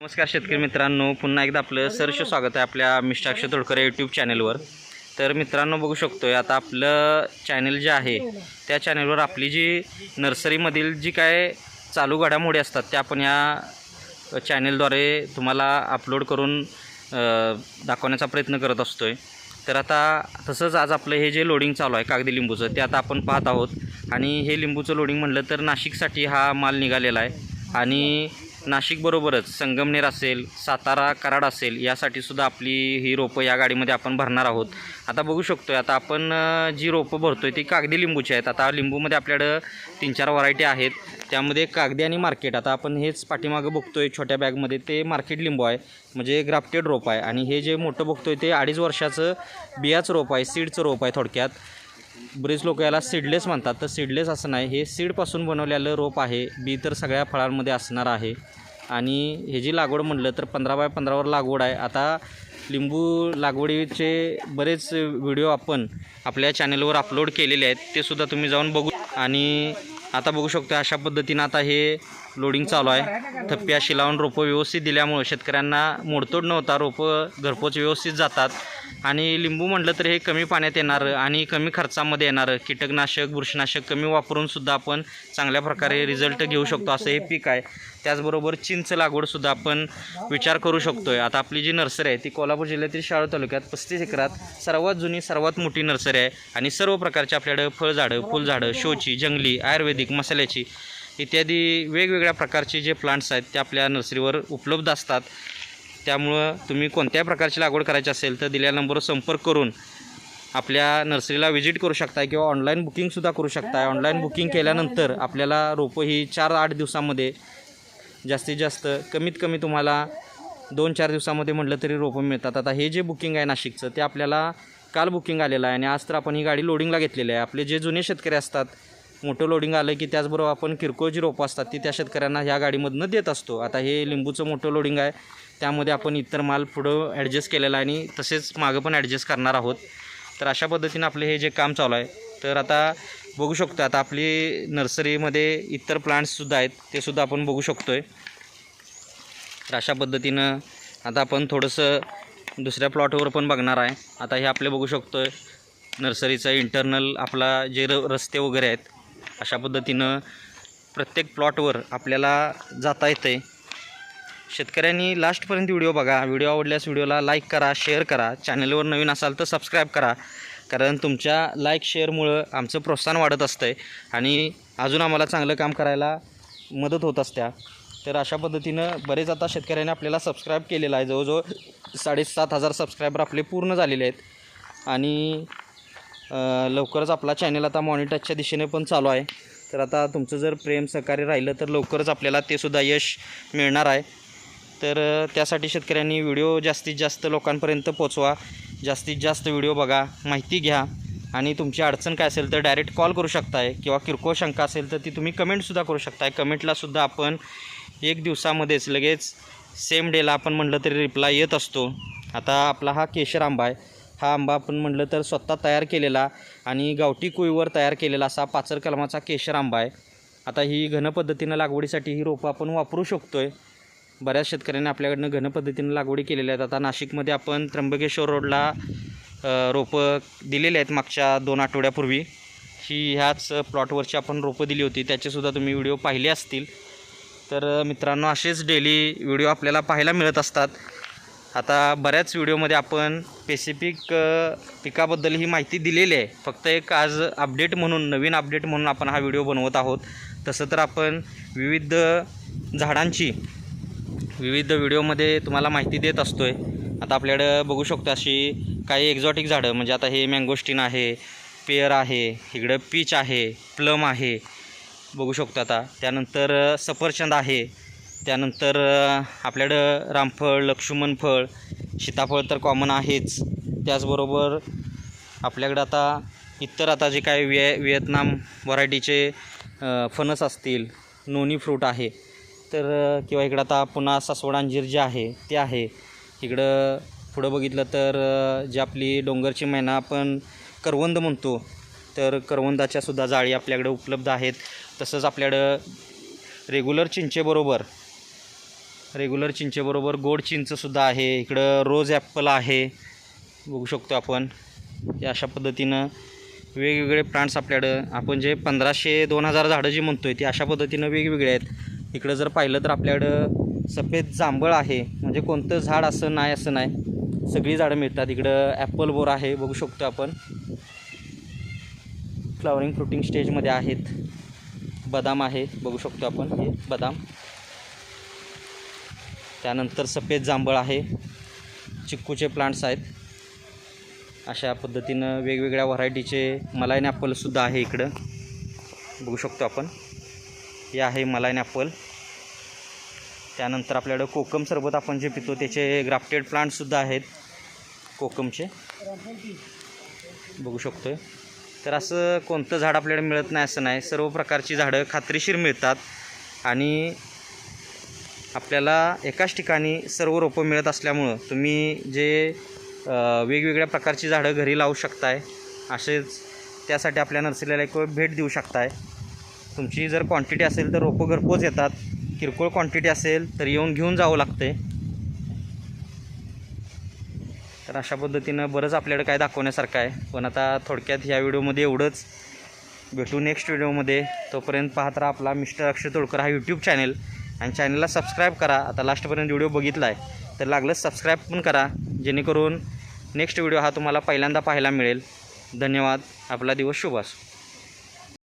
नमस्कार शेतकरी मित्रांनो पुन्हा एकदा आपलं सरस स्वागत आहे आपल्या मिष्टाक्ष तोडकर यूट्यूब चॅनेलवर तर मित्रांनो बघू शकतो आहे आता आपलं चॅनल जे आहे त्या चॅनलवर आपली जी नर्सरीमधील जी काय चालू घडामोडी असतात त्या आपण या चॅनलद्वारे तुम्हाला अपलोड करून दाखवण्याचा प्रयत्न करत असतो आहे तर आता तसंच आज आपलं हे जे लोडिंग चालू आहे कागदी लिंबूचं ते आता आपण पाहत आहोत. आणि हे लिंबूचं लोडिंग म्हणलं तर नाशिकसाठी हा माल निघालेला आहे. आणि नाशिकबरोबरच संगमनेर असेल सातारा कराड असेल यासाठी सुद्धा आपली ही रोपं या गाडीमध्ये आपण भरणार आहोत. आता बघू शकतो आता आपण जी रोपं भरतो आहे ती कागदी लिंबूची आहेत. आता लिंबूमध्ये आपल्याकडं तीन चार व्हरायटी आहेत. त्यामध्ये कागदी आणि मार्केट आता आपण हेच पाठीमागं बघतोय छोट्या बॅगमध्ये ते मार्केट लिंबू आहे म्हणजे ग्राफ्टेड रोप आहे. आणि हे जे मोठं बघतोय ते अडीच वर्षाचं बियाचं रोप आहे सीडचं रोप आहे थोडक्यात. बरेच लोक याला सीडलेस म्हणतात. तर सीडलेस असं नाही. हे सीडपासून बनवलेलं रोप आहे. बी तर सगळ्या फळांमध्ये असणार आहे. आणि हे जी लागवड म्हणलं तर पंधरा बाय पंधरावर लागवड आहे. आता लिंबू लागवडीचे बरेच व्हिडिओ आपण आपल्या चॅनलवर अपलोड केलेले आहेत. ते सुद्धा तुम्ही जाऊन बघू. आणि आता बघू शकतो अशा पद्धतीनं आता हे लोडिंग चालू आहे. थप्पी अशी लावून रोपं व्यवस्थित दिल्यामुळं शेतकऱ्यांना मोडतोड नव्हता रोपं घरपोच व्यवस्थित जातात. आणि लिंबू म्हटलं तर हे कमी पाण्यात येणारं आणि कमी खर्चामध्ये येणारं. कीटकनाशक बुरशीनाशक कमी वापरूनसुद्धा आपण चांगल्या प्रकारे रिझल्ट घेऊ शकतो. असं हे पीक आहे. त्याचबरोबर चिंच लागवडसुद्धा आपण विचार करू शकतो आहे आता आपली जी नर्सरी आहे ती कोल्हापूर जिल्ह्यातील शाळू तालुक्यात पस्तीस एकरात सर्वात जुनी सर्वात मोठी नर्सरी आहे. आणि सर्व प्रकारची आपल्याकडं फळझाडं फुलझाडं शोची जंगली आयुर्वेदिक मसाल्याची इत्यादी वेगवेगळ्या प्रकारचे जे प्लांट्स आहेत ते आपल्या नर्सरीवर उपलब्ध असतात. त्यामुळं तुम्ही कोणत्याही प्रकारची लागवड करायची असेल तर दिलेल्या नंबरवर संपर्क करून आपल्या नर्सरीला व्हिजिट करू शकताय किंवा ऑनलाईन बुकिंगसुद्धा करू शकताय. ऑनलाईन बुकिंग केल्यानंतर आपल्याला रोपं ही चार आठ दिवसामध्ये जास्तीत जास्त कमीत कमी तुम्हाला दोन चार दिवसामध्ये म्हटलं तरी रोपं मिळतात. आता हे जे बुकिंग आहे नाशिकचं ते आपल्याला काल बुकिंग आलेलं आहे आणि आज तर आपण ही गाडी लोडिंगला घेतलेली आहे. आपले जे जुने शेतकरी असतात मोठं लोडिंग आलं की त्याचबरोबर आपण किरकोळ जी रोपं असतात ती त्या शेतकऱ्यांना ह्या गाडीमधनं देत असतो. आता हे लिंबूचं मोठं लोडिंग आहे. त्यामध्ये आपण इतर माल पुढं ॲडजस्ट केलेला आहे आणि तसेच मागं पण ॲडजस्ट करणार आहोत. तर अशा पद्धतीनं आपले हे जे काम चालू आहे. तर आता बघू शकतो आता आपली नर्सरीमध्ये इतर प्लांट्ससुद्धा आहेत ते सुद्धा आपण बघू शकतो आहे तर अशा पद्धतीनं आता आपण थोडंसं दुसऱ्या प्लॉटवर पण बघणार आहे. आता हे आपले बघू शकतो आहे नर्सरीचं इंटरनल आपला जे र रस्ते वगैरे आहेत अशा पद्धतीनं प्रत्येक प्लॉटवर आपल्याला जाता येतं आहे शेतकऱ्यांनी लास्टपर्यंत व्हिडिओ बघा. व्हिडिओ आवडल्यास व्हिडिओला लाईक करा शेअर करा. चॅनलवर नवीन असाल तर सबस्क्राईब करा. कारण तुमच्या लाईक शेअरमुळं आमचं प्रोत्साहन वाढत असतं आहे आणि अजून आम्हाला चांगलं काम करायला मदत होत असत्या. तर अशा पद्धतीनं बरेच आता शेतकऱ्यांनी आपल्याला सबस्क्राईब केलेलं आहे. जवळजवळ साडेसात हजार सबस्क्रायबर आपले पूर्ण झालेले आहेत. आणि लवकरच आपला चॅनल आता मॉनिटरच्या दिशेने पण चालू आहे. तर आता तुमचं जर प्रेम सहकार्य राहिलं तर लवकरच आपल्याला ते सुद्धा यश मिळणार आहे. तर त्यासाठी शेतकऱ्यांनी व्हिडिओ जास्तीत जास्त लोकांपर्यंत पोचवा. जास्तीत जास्त व्हिडिओ बघा माहिती घ्या. आणि तुमची अडचण काय असेल तर डायरेक्ट कॉल करू शकताय किंवा किरकोळ शंका असेल तर ती तुम्ही कमेंटसुद्धा करू शकताय. कमेंटलासुद्धा आपण एक दिवसामध्येच लगेच सेम डेला आपण म्हटलं तरी रिप्लाय येत असतो. आता आपला हा केशर आंबा आहे. हा आंबा आपण म्हटलं तर स्वतः तयार केलेला आणि गावठी कुईवर तयार केलेला असा पाचर कलमाचा केशर आंबा आहे. आता ही घन पद्धतीनं लागवडीसाठी ही रोपं आपण वापरू शकतो आहे बऱ्याच शेतकऱ्यांनी आपल्याकडनं घन पद्धतीनं लागवडी केलेल्या आहेत. आता नाशिकमध्ये आपण त्र्यंबकेश्वर रोडला रोपं दिलेले आहेत मागच्या दोन आठवड्यापूर्वी. ही ह्याच प्लॉटवरची आपण रोपं दिली होती. त्याचेसुद्धा तुम्ही व्हिडिओ पाहिले असतील. तर मित्रांनो असेच डेली व्हिडिओ आपल्याला पाहायला मिळत असतात. आता बऱ्याच व्हिडिओमध्ये आपण स्पेसिफिक पिकाबद्दल ही माहिती दिलेली आहे. फक्त एक आज अपडेट म्हणून नवीन अपडेट म्हणून आपण हा व्हिडिओ बनवत आहोत. तसं तर आपण विविध झाडांची विविध व्हिडिओमध्ये तुम्हाला माहिती देत असतो आहे आता आपल्याकडं बघू शकतो अशी काही एक्झॉटिक झाडं म्हणजे आता हे मँगोस्टीन आहे पेअर आहे इकडं पीच आहे प्लम आहे. बघू शकतो आता. त्यानंतर सफरचंद आहे. त्यानंतर आपल्याकडं रामफळ लक्ष्मण फळ सीताफळ तर कॉमन आहेच. त्याचबरोबर आपल्याकडं आता इतर आता जे काय विये व्हिएतनाम व्हरायटीचे फणस असतील नोनी फ्रूट आहे. तर किंवा इकडं आता पुन्हा सासवड अंजीर जे आहे ते आहे. इकडं पुढं बघितलं तर जी आपली डोंगरची मैना आपण करवंद म्हणतो तर करवंदाच्यासुद्धा जाळी आपल्याकडं उपलब्ध आहेत. तसंच आपल्याकडं रेग्युलर चिंचेबरोबर रेग्युलर चिंचेबरोबर गोड चिंचसुद्धा आहे. इकडं रोज ॲप्पल आहे. बघू शकतो आपण. या अशा पद्धतीनं वेगवेगळे प्लांट्स आपल्याकडं. आपण जे पंधराशे दोन हजार झाडं जी म्हणतो आहे ती अशा पद्धतीनं वेगवेगळे आहेत. इकडं जर पाहिलं तर आपल्याकडं सफेद जांभळ आहे. म्हणजे कोणतं झाड असं नाही असं नाही. सगळी झाडं मिळतात. इकडं ॲपल बोर आहे. बघू शकतो आपण. फ्लॉवरिंग फ्रुटिंग स्टेजमध्ये आहेत. बदाम आहे. बघू शकतो आपण हे बदाम. त्यानंतर सफेद जांभळ आहे. चिक्कूचे प्लांट्स आहेत. अशा पद्धतीनं वेगवेगळ्या व्हरायटीचे मलायन ॲपलसुद्धा आहे इकडं. बघू शकतो आपण. हे आहे मलायन ॲपल त्यानंतर आपल्याकडं कोकम सरबत आपण जे पितो त्याचे ग्राफ्टेड प्लांटसुद्धा आहेत. कोकमचे. बघू शकतो तर असं कोणतं झाड आपल्याला मिळत नाही असं नाही. सर्व प्रकारची झाडं खात्रीशीर मिळतात. आणि आपल्याला एकाच ठिकाणी सर्व रोपं मिळत असल्यामुळं तुम्ही जे वेगवेगळ्या प्रकारची झाडं घरी लावू शकताय असेच त्यासाठी आपल्या नर्सरीला एक वेळ भेट देऊ शकताय. तुमची जर क्वांटिटी असेल तर रोपं घरपोच येतात. किरकोळ क्वांटिटी असेल तर येऊन घेऊन जावं लागते. तर अशा पद्धतीनं बरंच आपल्याकडे काय दाखवण्यासारखं आहे. पण आता थोडक्यात ह्या व्हिडिओमध्ये एवढंच. भेटू नेक्स्ट व्हिडिओमध्ये. तोपर्यंत पाहत राहा आपला मिस्टर अक्षय तोडकर हा यूट्यूब चॅनल आणि चॅनलला सबस्क्राईब करा. आता लास्टपर्यंत व्हिडिओ बघितला आहे तर लागलंच सबस्क्राईब पण करा जेणेकरून नेक्स्ट व्हिडिओ हा तुम्हाला पहिल्यांदा पाहायला मिळेल. धन्यवाद. आपला दिवस शुभ असो.